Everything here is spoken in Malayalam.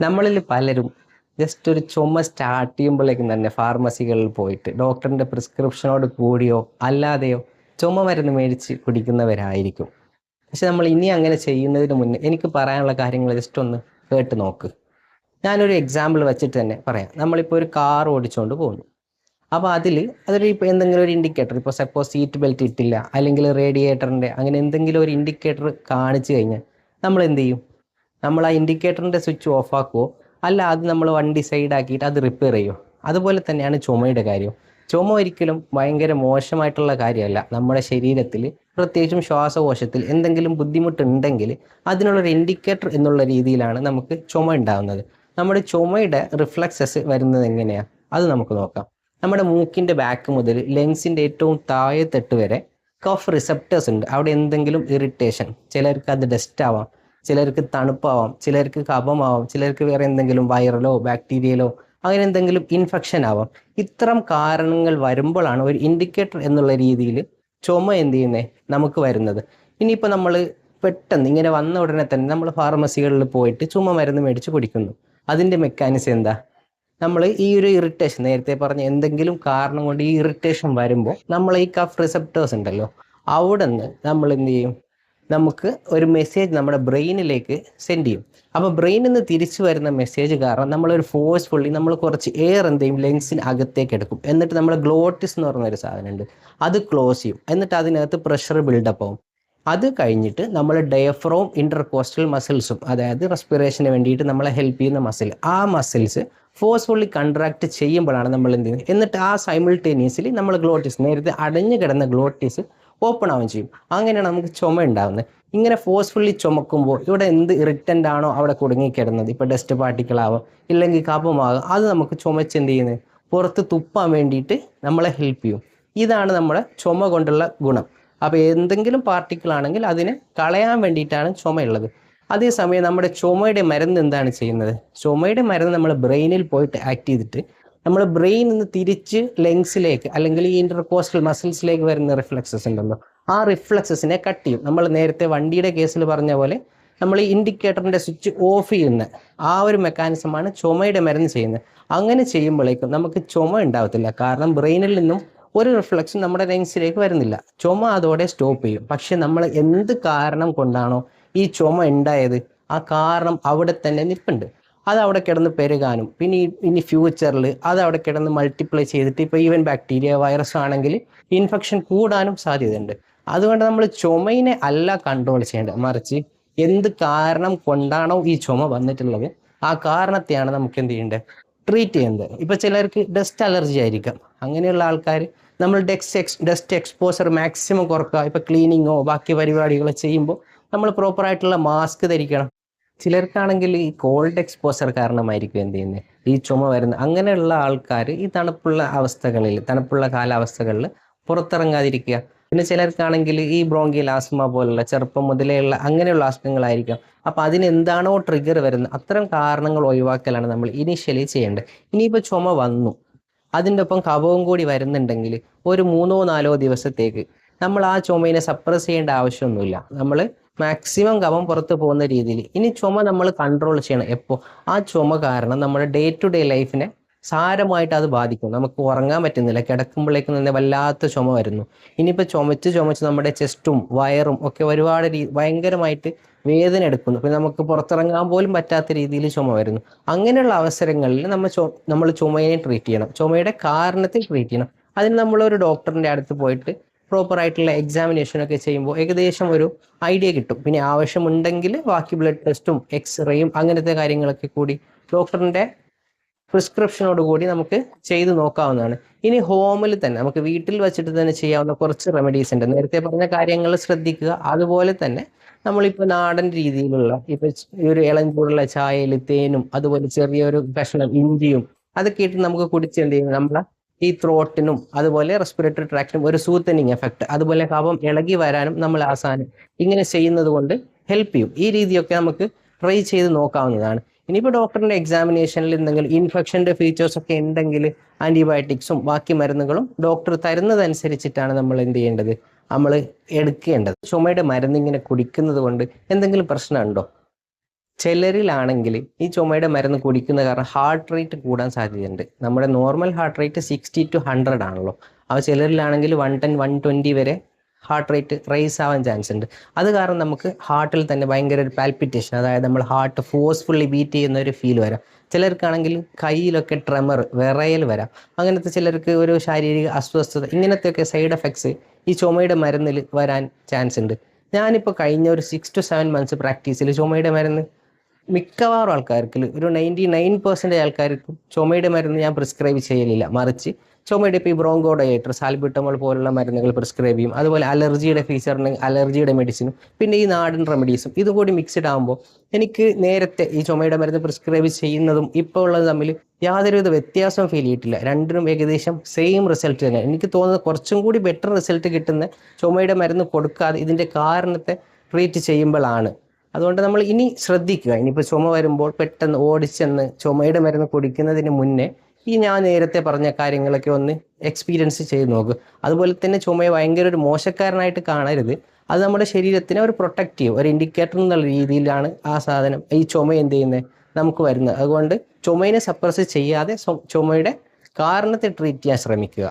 നമ്മളിൽ പലരും ജസ്റ്റ് ഒരു ചുമ സ്റ്റാർട്ട് ചെയ്യുമ്പോഴേക്കും തന്നെ ഫാർമസികളിൽ പോയിട്ട് ഡോക്ടറിന്റെ പ്രിസ്ക്രിപ്ഷനോട് കൂടിയോ അല്ലാതെയോ ചുമ മരുന്ന് മേടിച്ച് കുടിക്കുന്നവരായിരിക്കും. പക്ഷെ നമ്മൾ ഇനി അങ്ങനെ ചെയ്യുന്നതിന് മുന്നേ എനിക്ക് പറയാനുള്ള കാര്യങ്ങൾ ജസ്റ്റ് ഒന്ന് കേട്ട് നോക്ക്. ഞാനൊരു എക്സാമ്പിൾ വെച്ചിട്ട് തന്നെ പറയാം. നമ്മളിപ്പോൾ ഒരു കാർ ഓടിച്ചുകൊണ്ട് പോകുന്നു അപ്പോൾ അതിൽ അതൊരു ഇപ്പോൾ എന്തെങ്കിലും ഒരു ഇൻഡിക്കേറ്റർ ഇപ്പോൾ സപ്പോസ് സീറ്റ് ബെൽറ്റ് ഇട്ടില്ല അല്ലെങ്കിൽ റേഡിയേറ്ററിന്റെ അങ്ങനെ എന്തെങ്കിലും ഒരു ഇൻഡിക്കേറ്റർ കാണിച്ചു കഴിഞ്ഞാൽ നമ്മൾ എന്ത് ചെയ്യും? നമ്മൾ ആ ഇൻഡിക്കേറ്ററിന്റെ സ്വിച്ച് ഓഫ് ആക്കുമോ അല്ല അത് നമ്മൾ വണ്ടി സൈഡ് ആക്കിയിട്ട് അത് റിപ്പയർ ചെയ്യുമോ അതുപോലെ തന്നെയാണ് ചുമയുടെ കാര്യം. ചുമ ഒരിക്കലും ഭയങ്കര മോശമായിട്ടുള്ള കാര്യമല്ല. നമ്മുടെ ശരീരത്തിൽ പ്രത്യേകിച്ചും ശ്വാസകോശത്തിൽ എന്തെങ്കിലും ബുദ്ധിമുട്ടുണ്ടെങ്കിൽ അതിനുള്ളൊരു ഇൻഡിക്കേറ്റർ എന്നുള്ള രീതിയിലാണ് നമുക്ക് ചുമ ഉണ്ടാകുന്നത് നമ്മുടെ ചുമയുടെ റിഫ്ലക്സസ് വരുന്നത് എങ്ങനെയാണ് അത് നമുക്ക് നോക്കാം. നമ്മുടെ മൂക്കിന്റെ ബാക്ക് മുതൽ ലെങ്സിന്റെ ഏറ്റവും താഴെ വരെ കഫ് റിസപ്റ്റേഴ്സ് ഉണ്ട്. അവിടെ എന്തെങ്കിലും ഇറിറ്റേഷൻ ചിലർക്ക് അത് ഡസ്റ്റ് ആവാം. ചിലർക്ക് തണുപ്പാവാം ചിലർക്ക് കഫമാവാം ചിലർക്ക് വേറെ എന്തെങ്കിലും വൈറലോ ബാക്ടീരിയലോ അങ്ങനെ എന്തെങ്കിലും ഇൻഫെക്ഷൻ ആവാം. ഇത്തരം കാരണങ്ങൾ വരുമ്പോഴാണ് ഒരു ഇൻഡിക്കേറ്റർ എന്നുള്ള രീതിയിൽ ചുമ എന്ത് ചെയ്യുന്നത് നമുക്ക് വരുന്നത്. ഇനിയിപ്പോൾ നമ്മൾ പെട്ടെന്ന് ഇങ്ങനെ വന്ന ഉടനെ തന്നെ നമ്മൾ ഫാർമസികളിൽ പോയിട്ട് ചുമ മരുന്ന് മേടിച്ച് കുടിക്കുന്നു. അതിന്റെ മെക്കാനിസം എന്താ? നമ്മൾ ഈ ഒരു ഇറിറ്റേഷൻ നേരത്തെ പറഞ്ഞ എന്തെങ്കിലും കാരണം കൊണ്ട് ഈ ഇറിറ്റേഷൻ വരുമ്പോൾ നമ്മൾ ഈ കഫ് റിസപ്റ്റേഴ്സ് ഉണ്ടല്ലോ അവിടെ നിന്ന് നമ്മൾ എന്ത് ചെയ്യും? നമുക്ക് ഒരു മെസ്സേജ് നമ്മുടെ ബ്രെയിനിലേക്ക് സെൻഡ് ചെയ്യും. അപ്പോൾ ബ്രെയിനിൽ നിന്ന് തിരിച്ചു വരുന്ന മെസ്സേജ് കാരണം നമ്മളൊരു ഫോഴ്സ്ഫുള്ളി നമ്മൾ കുറച്ച് എയർ എന്ത് ചെയ്യും ലെങ്സിന് അകത്തേക്ക് എടുക്കും. എന്നിട്ട് നമ്മൾ ഗ്ലോട്ടിസ് എന്ന് പറഞ്ഞൊരു സാധനമുണ്ട്. അത് ക്ലോസ് ചെയ്യും. എന്നിട്ട് അതിനകത്ത് പ്രഷർ ബിൽഡപ്പ് ആവും. അത് കഴിഞ്ഞിട്ട് നമ്മൾ ഡയഫ്രോം ഇന്റർകോസ്റ്റൽ മസിൽസും അതായത് റെസ്പിറേഷന് വേണ്ടിയിട്ട് നമ്മളെ ഹെൽപ്പ് ചെയ്യുന്ന മസിൽ ആ മസിൽസ് ഫോഴ്സ്ഫുള്ളി കൺട്രാക്ട് ചെയ്യുമ്പോഴാണ് നമ്മൾ എന്ത് ചെയ്യുന്നത്? എന്നിട്ട് ആ സൈമിൾട്ടേനിയസ്ലി നമ്മൾ ഗ്ലോട്ടിസ് നേരത്തെ അടഞ്ഞു കിടന്ന ഗ്ലോട്ടിസ് ഓപ്പൺ ആവുകയും ചെയ്യും. അങ്ങനെയാണ് നമുക്ക് ചുമ ഉണ്ടാകുന്നത് ഇങ്ങനെ ഫോഴ്സ്ഫുള്ളി ചുമക്കുമ്പോൾ ഇവിടെ എന്ത് ഇറിറ്റന്റ് ആണോ അവിടെ കുടുങ്ങിക്കിടന്നത്. ഇപ്പോൾ ഡസ്റ്റ് പാർട്ടിക്കിൾ പാർട്ടിക്കിളാവും ഇല്ലെങ്കിൽ കപമാകും അത് നമുക്ക് ചുമച്ച് എന്ത് ചെയ്യുന്നത്? പുറത്ത് തുപ്പാൻ വേണ്ടിയിട്ട് നമ്മളെ ഹെൽപ്പ് ചെയ്യും. ഇതാണ് നമ്മുടെ ചുമ കൊണ്ടുള്ള ഗുണം. അപ്പോൾ എന്തെങ്കിലും പാർട്ടിക്കിൾ ആണെങ്കിൽ അതിനെ കളയാൻ വേണ്ടിയിട്ടാണ് ചുമയുള്ളത്. അതേസമയം നമ്മുടെ ചുമയുടെ മരുന്ന് എന്താണ് ചെയ്യുന്നത്? ചുമയുടെ മരുന്ന് നമ്മൾ ബ്രെയിനിൽ പോയിട്ട് ആക്ട് ചെയ്തിട്ട് നമ്മൾ ബ്രെയിൻ നിന്ന് തിരിച്ച് ലെങ്സിലേക്ക് അല്ലെങ്കിൽ ഈ ഇന്റർകോസ്റ്റൽ മസിൽസിലേക്ക് വരുന്ന റിഫ്ലക്സസ് ഉണ്ടല്ലോ. ആ റിഫ്ലക്സസിനെ കട്ട് ചെയ്യും. നമ്മൾ നേരത്തെ വണ്ടിയുടെ കേസിൽ പറഞ്ഞ പോലെ നമ്മൾ ഈ ഇൻഡിക്കേറ്ററിന്റെ സ്വിച്ച് ഓഫ് ചെയ്യുന്ന ആ ഒരു മെക്കാനിസമാണ് ചുമയുടെ മരുന്ന് ചെയ്യുന്നത്. അങ്ങനെ ചെയ്യുമ്പോഴേക്കും നമുക്ക് ചുമ ഉണ്ടാവത്തില്ല. കാരണം ബ്രെയിനിൽ നിന്നും ഒരു റിഫ്ലക്ഷൻ നമ്മുടെ ലെങ്സിലേക്ക് വരുന്നില്ല. ചുമ അതോടെ സ്റ്റോപ്പ് ചെയ്യും. പക്ഷെ നമ്മൾ എന്ത് കാരണം കൊണ്ടാണോ ഈ ചുമ ഉണ്ടായത്? ആ കാരണം അവിടെ തന്നെ നിൽപ്പുണ്ട്. അത് അവിടെ കിടന്ന് പെരുകാനും പിന്നെ ഇനി ഫ്യൂച്ചറിൽ അത് അവിടെ കിടന്ന് മൾട്ടിപ്ലൈ ചെയ്തിട്ട് ഇപ്പോൾ ഈവൻ ബാക്ടീരിയ വൈറസ് ആണെങ്കിൽ ഇൻഫെക്ഷൻ കൂടാനും സാധ്യതയുണ്ട്. അതുകൊണ്ട് നമ്മൾ ചുമയിനെ അല്ല കൺട്രോൾ ചെയ്യേണ്ടത്. മറിച്ച് എന്ത് കാരണം കൊണ്ടാണോ ഈ ചുമ വന്നിട്ടുള്ളത്? ആ കാരണത്തെയാണ് നമുക്ക് എന്ത് ചെയ്യേണ്ടത്? ട്രീറ്റ് ചെയ്യേണ്ടത്. ഇപ്പോൾ ചിലർക്ക് ഡസ്റ്റ് അലർജി ആയിരിക്കാം. അങ്ങനെയുള്ള ആൾക്കാർ നമ്മൾ ഡെക്സ് എക്സ് ഡസ്റ്റ് എക്സ്പോസർ മാക്സിമം കുറക്കുക. ഇപ്പോൾ ക്ലീനിങ്ങോ ബാക്കി പരിപാടികളോ ചെയ്യുമ്പോൾ നമ്മൾ പ്രോപ്പറായിട്ടുള്ള മാസ്ക് ധരിക്കണം. ചിലർക്കാണെങ്കിൽ ഈ കോൾഡ് എക്സ്പോസർ കാരണമായിരിക്കും എന്ത് ചെയ്യുന്നത് ഈ ചുമ വരുന്നത് അങ്ങനെയുള്ള ആൾക്കാർ ഈ തണുപ്പുള്ള അവസ്ഥകളിൽ തണുപ്പുള്ള കാലാവസ്ഥകളിൽ പുറത്തിറങ്ങാതിരിക്കുക. പിന്നെ ചിലർക്കാണെങ്കിൽ ഈ ബ്രോങ്കിയൽ ആസ്മ പോലുള്ള ചെറുപ്പം മുതലേയുള്ള അങ്ങനെയുള്ള അസുഖങ്ങളായിരിക്കാം അപ്പം അതിനെന്താണോ ട്രിഗർ വരുന്നത് അത്തരം കാരണങ്ങൾ ഒഴിവാക്കലാണ് നമ്മൾ ഇനീഷ്യലി ചെയ്യേണ്ടത്. ഇനിയിപ്പോൾ ചുമ വന്നു. അതിന്റെ ഒപ്പം കഫവും കൂടി വരുന്നുണ്ടെങ്കിൽ ഒരു മൂന്നോ നാലോ ദിവസത്തേക്ക് നമ്മൾ ആ ചുമയിനെ സപ്രസ് ചെയ്യേണ്ട ആവശ്യമൊന്നുമില്ല. നമ്മൾ മാക്സിമം കഫം പുറത്ത് പോകുന്ന രീതിയിൽ. ഇനി ചുമ നമ്മൾ കൺട്രോൾ ചെയ്യണം. എപ്പോൾ ആ ചുമ കാരണം നമ്മുടെ ഡേ ടു ഡേ ലൈഫിനെ സാരമായിട്ട് അത് ബാധിക്കും. നമുക്ക് ഉറങ്ങാൻ പറ്റുന്നില്ല. കിടക്കുമ്പോഴേക്കും തന്നെ വല്ലാത്ത ചുമ വരുന്നു. ഇനിയിപ്പോൾ ചുമച്ച് ചുമച്ച് നമ്മുടെ ചെസ്റ്റും വയറും ഒക്കെ ഒരുപാട് രീ ഭയങ്കരമായിട്ട് വേദന എടുക്കുന്നു. പിന്നെ നമുക്ക് പുറത്തിറങ്ങാൻ പോലും പറ്റാത്ത രീതിയിൽ ചുമ വരുന്നു. അങ്ങനെയുള്ള അവസരങ്ങളിൽ നമ്മൾ നമ്മൾ ചുമയെ ട്രീറ്റ് ചെയ്യണം. ചുമയുടെ കാരണത്തെ ട്രീറ്റ് ചെയ്യണം. അതിന് നമ്മൾ ഒരു ഡോക്ടറിന്റെ അടുത്ത് പോയിട്ട് പ്രോപ്പർ ആയിട്ടുള്ള എക്സാമിനേഷൻ ഒക്കെ ചെയ്യുമ്പോൾ ഏകദേശം ഒരു ഐഡിയ കിട്ടും. പിന്നെ ആവശ്യമുണ്ടെങ്കിൽ ബാക്കി ബ്ലഡ് ടെസ്റ്റും എക്സ്റേയും അങ്ങനത്തെ കാര്യങ്ങളൊക്കെ കൂടി ഡോക്ടറിന്റെ പ്രിസ്ക്രിപ്ഷനോട് കൂടി നമുക്ക് ചെയ്തു നോക്കാവുന്നതാണ്. ഇനി ഹോമിൽ തന്നെ നമുക്ക് വീട്ടിൽ വെച്ചിട്ട് തന്നെ ചെയ്യാവുന്ന കുറച്ച് റെമഡീസ് ഉണ്ട്. നേരത്തെ പറഞ്ഞ കാര്യങ്ങൾ ശ്രദ്ധിക്കുക. അതുപോലെ തന്നെ നമ്മളിപ്പോൾ നാടൻ രീതിയിലുള്ള ഇപ്പൊ ഒരു ഇളം ചൂടുള്ള ചായയിൽ തേനും അതുപോലെ ചെറിയൊരു കഷ്ണം ഇഞ്ചിയും അതൊക്കെ ഇട്ട് നമുക്ക് കുടിച്ച് എന്ത് ചെയ്യും നമ്മളെ ഈ ത്രോട്ടിനും അതുപോലെ റെസ്പിറേറ്ററി ട്രാക്റ്റിനും ഒരു സൂത്തനിങ് എഫക്ട് അതുപോലെ കഫം ഇളകി വരാനും നമ്മൾ ആസാനം ഇങ്ങനെ ചെയ്യുന്നത് കൊണ്ട് ഹെൽപ്പ് ചെയ്യും. ഈ രീതിയൊക്കെ നമുക്ക് ട്രൈ ചെയ്ത് നോക്കാവുന്നതാണ്. ഇനിയിപ്പോൾ ഡോക്ടറിന്റെ എക്സാമിനേഷനിൽ എന്തെങ്കിലും ഇൻഫെക്ഷന്റെ ഫീച്ചേഴ്സ് ഒക്കെ ഉണ്ടെങ്കിൽ ആന്റിബയോട്ടിക്സും ബാക്കി മരുന്നുകളും ഡോക്ടർ തരുന്നതനുസരിച്ചിട്ടാണ് നമ്മൾ എന്ത് ചെയ്യേണ്ടത്? നമ്മൾ എടുക്കേണ്ടത്. ചുമയുടെ മരുന്ന് ഇങ്ങനെ കുടിക്കുന്നത് കൊണ്ട് എന്തെങ്കിലും പ്രശ്നമുണ്ടോ? ചിലരിലാണെങ്കിൽ ഈ ചുമയുടെ മരുന്ന് കുടിക്കുന്ന കാരണം ഹാർട്ട് റേറ്റ് കൂടാൻ സാധ്യതയുണ്ട്. നമ്മുടെ normal heart rate sixty to hundred ആണല്ലോ. ആ ചിലരിലാണെങ്കിൽ വൺ ടെൻ വൺ ട്വന്റി വരെ ഹാർട്ട് റേറ്റ് റേസ് ആവാൻ ചാൻസ് ഉണ്ട്. അത് കാരണം നമുക്ക് ഹാർട്ടിൽ തന്നെ ഭയങ്കര ഒരു പാൽപിറ്റേഷൻ അതായത് നമ്മൾ ഹാർട്ട് ഫോഴ്സ്ഫുള്ളി ബീറ്റ് ചെയ്യുന്ന ഒരു ഫീൽ വരാം. ചിലർക്കാണെങ്കിൽ കയ്യിലൊക്കെ ട്രെമർ വിറയൽ വരാം. അങ്ങനത്തെ ചിലർക്ക് ഒരു ശാരീരിക അസ്വസ്ഥത ഇങ്ങനത്തെയൊക്കെ സൈഡ് എഫക്ട്സ് ഈ ചുമയുടെ മരുന്നിൽ വരാൻ ചാൻസ് ഉണ്ട്. ഞാനിപ്പോൾ കഴിഞ്ഞ ഒരു സിക്സ് ടു സെവൻ മന്ത്സ് പ്രാക്ടീസിൽ ചുമയുടെ മരുന്ന് മിക്കവാറും ആൾക്കാർക്ക് ഒരു നയന്റി നയൻ പെർസെന്റേജ് ആൾക്കാർക്കും ചുമയുടെ മരുന്ന് ഞാൻ പ്രിസ്ക്രൈബ് ചെയ്യലില്ല. മറിച്ച് ചുമയുടെ ഇപ്പോൾ ഈ ബ്രോങ്കോഡയേറ്റർ സാൽബിട്ടമോൾ പോലുള്ള മരുന്നുകൾ പ്രിസ്ക്രൈബ് ചെയ്യും. അതുപോലെ അലർജിയുടെ ഫീച്ചറിന് അലർജിയുടെ മെഡിസിനും പിന്നെ ഈ നാടൻ റെമഡീസും ഇതുകൂടി മിക്സ്ഡ് ആകുമ്പോൾ എനിക്ക് നേരത്തെ ഈ ചുമയുടെ മരുന്ന് പ്രിസ്ക്രൈബ് ചെയ്യുന്നതും ഇപ്പോൾ ഉള്ളത് തമ്മിൽ യാതൊരുവിധ വ്യത്യാസവും ഫീൽ ചെയ്തിട്ടില്ല. രണ്ടിനും ഏകദേശം സെയിം റിസൾട്ട് തന്നെ. എനിക്ക് തോന്നുന്നത് കുറച്ചും കൂടി ബെറ്റർ റിസൾട്ട് കിട്ടുന്ന ചുമയുടെ മരുന്ന് കൊടുക്കാതെ ഇതിന്റെ കാരണത്തെ ട്രീറ്റ് ചെയ്യുമ്പോഴാണ്. അതുകൊണ്ട് നമ്മൾ ഇനി ശ്രദ്ധിക്കുക. ഇനിയിപ്പോൾ ചുമ വരുമ്പോൾ പെട്ടെന്ന് ഓടിച്ചെന്ന് ചുമയുടെ മരുന്ന് കുടിക്കുന്നതിന് മുന്നേ ഈ ഞാൻ നേരത്തെ പറഞ്ഞ കാര്യങ്ങളൊക്കെ ഒന്ന് എക്സ്പീരിയൻസ് ചെയ്ത് നോക്കുക അതുപോലെ തന്നെ ചുമയെ ഭയങ്കര ഒരു മോശക്കാരനായിട്ട് കാണരുത്. അത് നമ്മുടെ ശരീരത്തിന് ഒരു പ്രൊട്ടക്റ്റീവ് ഒരു ഇൻഡിക്കേറ്റർ എന്നുള്ള രീതിയിലാണ് ആ സാധനം ഈ ചുമ എന്ത് ചെയ്യുന്നത് നമുക്ക് വരുന്നത്. അതുകൊണ്ട് ചുമയിനെ സപ്രസ് ചെയ്യാതെ ചുമയുടെ കാരണത്തെ ട്രീറ്റ് ചെയ്യാൻ ശ്രമിക്കുക.